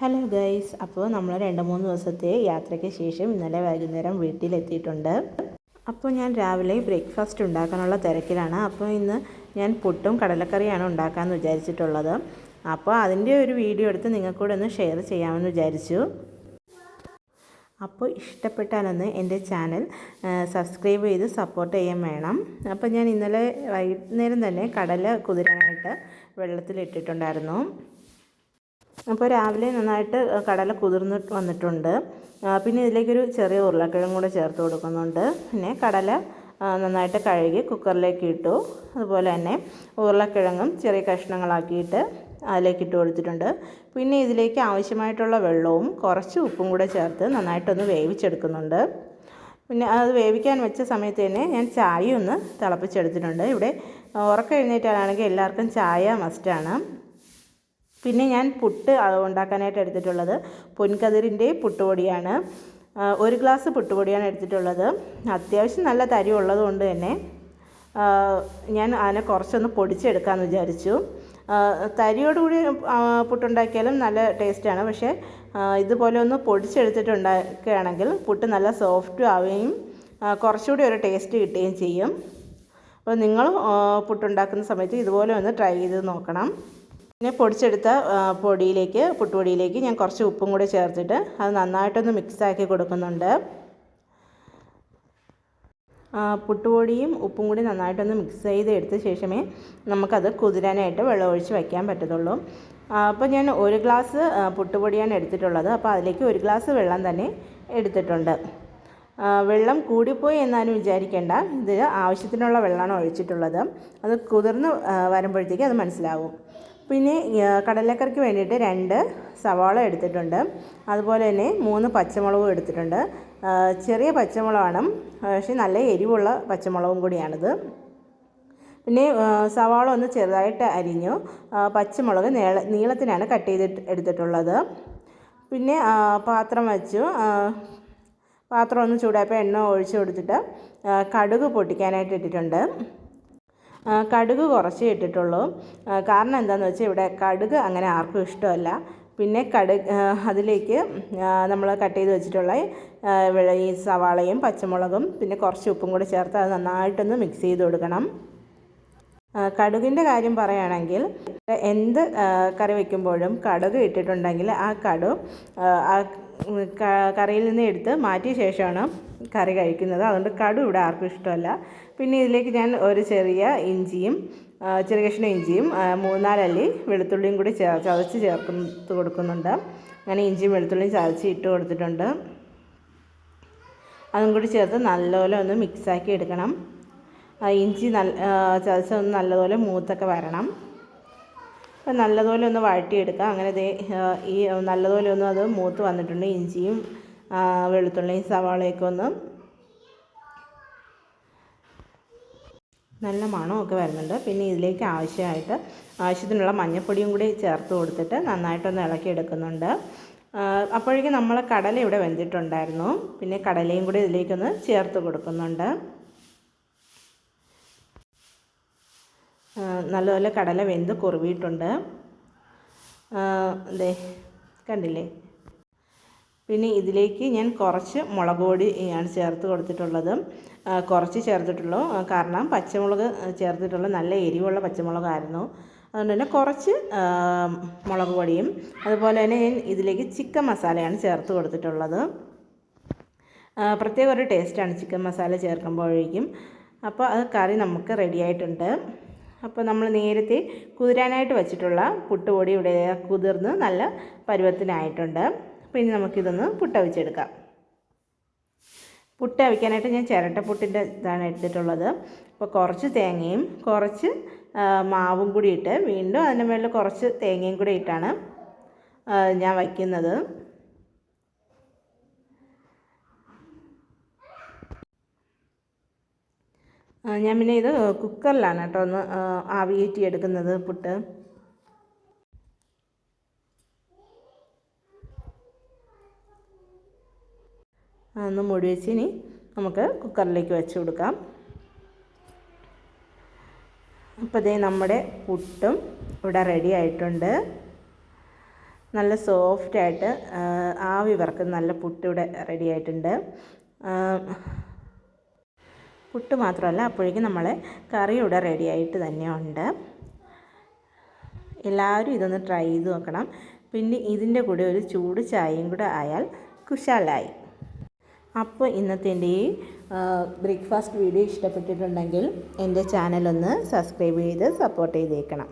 Hello guys അപ്പോൾ നമ്മൾ രണ്ട് മൂന്ന് ദിവസത്തെ യാത്രയ്ക്ക് ശേഷം ഇന്നലെ വൈകുന്നേരം വീട്ടിലെത്തിയിട്ടുണ്ട്. അപ്പോൾ ഞാൻ രാവിലെ ബ്രേക്ക്ഫാസ്റ്റ് ഉണ്ടാക്കാനുള്ള തിരക്കിലാണ്. അപ്പോൾ ഇന്ന് ഞാൻ പുട്ടും കടലക്കറിയാണ് ഉണ്ടാക്കാമെന്ന് വിചാരിച്ചിട്ടുള്ളത്. അപ്പോൾ അതിന്റെ ഒരു വീഡിയോ എടുത്ത് നിങ്ങൾക്കൂടെ ഒന്ന് ഷെയർ ചെയ്യാമെന്ന് വിചാരിച്ചു. അപ്പോൾ ഇഷ്ടപ്പെട്ടാലൊന്ന് എന്റെ ചാനൽ സബ്സ്ക്രൈബ് ചെയ്ത് സപ്പോർട്ട് ചെയ്യാൻ വേണം. അപ്പോൾ ഞാൻ ഇന്നലെ വൈകുന്നേരം തന്നെ കടല കുതിരാനായിട്ട് വെള്ളത്തിലിട്ടിട്ടുണ്ടായിരുന്നു. അപ്പോൾ രാവിലെ നന്നായിട്ട് കടല കുതിർന്ന് വന്നിട്ടുണ്ട്. പിന്നെ ഇതിലേക്കൊരു ചെറിയ ഉരുളക്കിഴങ്ങ് കൂടെ ചേർത്ത് കൊടുക്കുന്നുണ്ട്. പിന്നെ കടല നന്നായിട്ട് കഴുകി കുക്കറിലേക്ക് ഇട്ടു. അതുപോലെ തന്നെ ഉരുളക്കിഴങ്ങും ചെറിയ കഷ്ണങ്ങളാക്കിയിട്ട് അതിലേക്ക് ഇട്ട് കൊടുത്തിട്ടുണ്ട്. പിന്നെ ഇതിലേക്ക് ആവശ്യമായിട്ടുള്ള വെള്ളവും കുറച്ച് ഉപ്പും കൂടെ ചേർത്ത് നന്നായിട്ടൊന്ന് വേവിച്ചെടുക്കുന്നുണ്ട്. പിന്നെ അത് വേവിക്കാൻ വെച്ച സമയത്ത് തന്നെ ഞാൻ ചായ ഒന്ന് തിളപ്പിച്ചെടുത്തിട്ടുണ്ട്. ഇവിടെ ഉറക്കം എഴുന്നേറ്റാണെങ്കിൽ എല്ലാവർക്കും ചായ മസ്റ്റാണ് പിന്നെ ഞാൻ പുട്ട് ഉണ്ടാക്കാനായിട്ട് എടുത്തിട്ടുള്ളത് പൊൻകതിരിന്റെ പുട്ടുപൊടിയാണ്. ഒരു ഗ്ലാസ് പുട്ടുപൊടിയാണ് എടുത്തിട്ടുള്ളത്. അത്യാവശ്യം നല്ല തരി ഉള്ളത് കൊണ്ട് തന്നെ ഞാൻ അതിനെ കുറച്ചൊന്ന് പൊടിച്ചെടുക്കാമെന്ന് വിചാരിച്ചു. തരിയോടുകൂടി പുട്ടുണ്ടാക്കിയാലും നല്ല ടേസ്റ്റാണ്. പക്ഷേ ഇതുപോലെ ഒന്ന് പൊടിച്ചെടുത്തിട്ടുണ്ടാക്കുകയാണെങ്കിൽ പുട്ട് നല്ല സോഫ്റ്റും ആവുകയും കുറച്ചുകൂടി ഒരു ടേസ്റ്റ് കിട്ടുകയും ചെയ്യും. അപ്പോൾ നിങ്ങൾ പുട്ടുണ്ടാക്കുന്ന സമയത്ത് ഇതുപോലെ ഒന്ന് ട്രൈ ചെയ്ത് നോക്കണം. പിന്നെ പൊടിച്ചെടുത്ത പൊടിയിലേക്ക് പുട്ടുപൊടിയിലേക്ക് ഞാൻ കുറച്ച് ഉപ്പും കൂടി ചേർത്തിട്ട് അത് നന്നായിട്ടൊന്ന് മിക്സാക്കി കൊടുക്കുന്നുണ്ട്. പുട്ടുപൊടിയും ഉപ്പും കൂടി നന്നായിട്ടൊന്ന് മിക്സ് ചെയ്ത് എടുത്ത ശേഷമേ നമുക്കത് കുതിരാനായിട്ട് വെള്ളം ഒഴിച്ച് വയ്ക്കാൻ പറ്റത്തുള്ളൂ അപ്പോൾ ഞാൻ ഒരു ഗ്ലാസ് പുട്ടുപൊടിയാണ് എടുത്തിട്ടുള്ളത്. അപ്പോൾ അതിലേക്ക് ഒരു ഗ്ലാസ് വെള്ളം തന്നെ എടുത്തിട്ടുണ്ട്. വെള്ളം കൂടിപ്പോയി എന്നാലും വിചാരിക്കേണ്ട. ഇത് ആവശ്യത്തിനുള്ള വെള്ളമാണ് ഒഴിച്ചിട്ടുള്ളത്. അത് കുതിർന്ന് വരുമ്പോഴത്തേക്ക് അത് മനസ്സിലാവും. പിന്നെ കടലക്കറിക്ക് വേണ്ടിയിട്ട് രണ്ട് സവാള എടുത്തിട്ടുണ്ട്. അതുപോലെ തന്നെ മൂന്ന് പച്ചമുളകും എടുത്തിട്ടുണ്ട്. ചെറിയ പച്ചമുളകാണ് പക്ഷേ നല്ല എരിവുള്ള പച്ചമുളകും കൂടിയാണിത്. പിന്നെ സവാള ഒന്ന് ചെറുതായിട്ട് അരിഞ്ഞു. പച്ചമുളക് നീള നീളത്തിനാണ് കട്ട് ചെയ്തിട്ട് എടുത്തിട്ടുള്ളത്. പിന്നെ പാത്രം വച്ചു. പാത്രം ഒന്ന് ചൂടായപ്പോൾ എണ്ണ ഒഴിച്ചു കൊടുത്തിട്ട് കടുക് പൊട്ടിക്കാനായിട്ട് ഇട്ടിട്ടുണ്ട്. കടുക് കുറച്ച് ഇട്ടിട്ടുള്ളൂ. കാരണം എന്താണെന്ന് വെച്ചാൽ ഇവിടെ കടുക് അങ്ങനെ ആർക്കും ഇഷ്ടമല്ല. പിന്നെ കടു അതിലേക്ക് നമ്മൾ കട്ട് ചെയ്ത് വെച്ചിട്ടുള്ള ഈ സവാളയും പച്ചമുളകും പിന്നെ കുറച്ച് ഉപ്പും കൂടി ചേർത്ത് അത് നന്നായിട്ടൊന്ന് മിക്സ് ചെയ്ത് കൊടുക്കണം. കടുകിന്റെ കാര്യം പറയുകയാണെങ്കിൽ എന്ത് കറി വയ്ക്കുമ്പോഴും കടുക് ഇട്ടിട്ടുണ്ടെങ്കിൽ ആ കടു ആ കറിയിൽ നിന്ന് എടുത്ത് മാറ്റിയ ശേഷമാണ് കറി കഴിക്കുന്നത്. അതുകൊണ്ട് കടു ഇവിടെ ആർക്കും ഇഷ്ടമല്ല. പിന്നെ ഇതിലേക്ക് ഞാൻ ഒരു ചെറിയ ഇഞ്ചിയും ചെറിയ കഷ്ണം ഇഞ്ചിയും മൂന്നാലല്ലി വെളുത്തുള്ളിയും കൂടി ചേർ ചതച്ച് ചേർത്ത് കൊടുക്കുന്നുണ്ട്. അങ്ങനെ ഇഞ്ചിയും വെളുത്തുള്ളിയും ചതച്ച് ഇട്ട് കൊടുത്തിട്ടുണ്ട്. അതും കൂടി ചേർത്ത് നല്ലപോലെ ഒന്ന് മിക്സാക്കി എടുക്കണം. ഇഞ്ചി നല്ല ചതച്ചൊന്ന് നല്ലപോലെ മൂത്തൊക്കെ വരണം. അപ്പം നല്ലതുപോലെ ഒന്ന് വഴറ്റിയെടുക്കുക അങ്ങനെ ദേ ഈ നല്ലതുപോലെ ഒന്ന് അത് മൂത്ത് വന്നിട്ടുണ്ട്. ഇഞ്ചിയും വെളുത്തുള്ളിയും സവാളയൊക്കെ ഒന്ന് നല്ല മണമൊക്കെ വരുന്നുണ്ട്. പിന്നെ ഇതിലേക്ക് ആവശ്യമായിട്ട് ആവശ്യത്തിനുള്ള മഞ്ഞൾപ്പൊടിയും കൂടി ചേർത്ത് കൊടുത്തിട്ട് നന്നായിട്ടൊന്ന് ഇളക്കി ഇളക്കിയെടുക്കുന്നുണ്ട് അപ്പോഴേക്കും നമ്മൾ കടല ഇവിടെ വെന്തിട്ടുണ്ടായിരുന്നു. പിന്നെ കടലയും കൂടി ഇതിലേക്കൊന്ന് ചേർത്ത് കൊടുക്കുന്നുണ്ട്. നല്ലപോലെ കടല വെന്ത് കുറുവിയിട്ടുണ്ട്. അതെ കണ്ടില്ലേ? പിന്നെ ഇതിലേക്ക് ഞാൻ കുറച്ച് മുളക് ആണ് ചേർത്ത് കൊടുത്തിട്ടുള്ളത്. കുറച്ച് ചേർത്തിട്ടുള്ളൂ. കാരണം പച്ചമുളക് ചേർത്തിട്ടുള്ള നല്ല എരിവുള്ള പച്ചമുളകായിരുന്നു. അതുകൊണ്ട് തന്നെ കുറച്ച് മുളക് പൊടിയും അതുപോലെ തന്നെ ഞാൻ ഇതിലേക്ക് ചിക്കൻ മസാലയാണ് ചേർത്ത് കൊടുത്തിട്ടുള്ളത്. പ്രത്യേക ഒരു ടേസ്റ്റാണ് ചിക്കൻ മസാല ചേർക്കുമ്പോഴേക്കും. അപ്പോൾ അത് കറി നമുക്ക് റെഡി ആയിട്ടുണ്ട്. അപ്പോൾ നമ്മൾ നേരത്തെ കുതിരാനായിട്ട് വെച്ചിട്ടുള്ള പുട്ടുപൊടി ഇവിടെ കുതിർന്ന് നല്ല പരുവത്തിനായിട്ടുണ്ട്. ഇനി നമുക്കിതൊന്ന് പുട്ടവിച്ചെടുക്കാം. പുട്ട് അവിക്കാനായിട്ട് ഞാൻ ചിരട്ടപ്പുട്ടിന്റെ ഇതാണ് എടുത്തിട്ടുള്ളത്. അപ്പോൾ കുറച്ച് തേങ്ങയും കുറച്ച് മാവും കൂടി ഇട്ട് വീണ്ടും അതിന്റെ മേളിൽ കുറച്ച് തേങ്ങയും കൂടി ഇട്ടാണ് ഞാൻ വയ്ക്കുന്നത്. ഞാൻ പിന്നെ ഇത് കുക്കറിലാണ് കേട്ടോ ഒന്ന് ആവിയേറ്റി എടുക്കുന്നത് പുട്ട്. ഒന്ന് മൂടി വെച്ച് ഇനി നമുക്ക് കുക്കറിലേക്ക് വെച്ച് കൊടുക്കാം. അപ്പോൾ ഇതേ നമ്മുടെ പുട്ടും ഇവിടെ റെഡി ആയിട്ടുണ്ട്. നല്ല സോഫ്റ്റായിട്ട് ആവി വറക്കുന്ന നല്ല പുട്ട് ഇവിടെ റെഡി ആയിട്ടുണ്ട്. പുട്ട് മാത്രമല്ല അപ്പോഴേക്കും നമ്മൾ കറി ഇവിടെ റെഡി ആയിട്ട് തന്നെയുണ്ട് എല്ലാവരും ഇതൊന്ന് ട്രൈ ചെയ്ത് നോക്കണം. പിന്നെ ഇതിന്റെ കൂടെ ഒരു ചൂട് ചായയും കൂടെ ആയാൽ കുശാലായി. അപ്പോൾ ഇന്നത്തെ എന്റെ ഈ ബ്രേക്ക്ഫാസ്റ്റ് വീഡിയോ ഇഷ്ടപ്പെട്ടിട്ടുണ്ടെങ്കിൽ എന്റെ ചാനലൊന്ന് സബ്സ്ക്രൈബ് ചെയ്ത് സപ്പോർട്ട് ചെയ്തേക്കണം.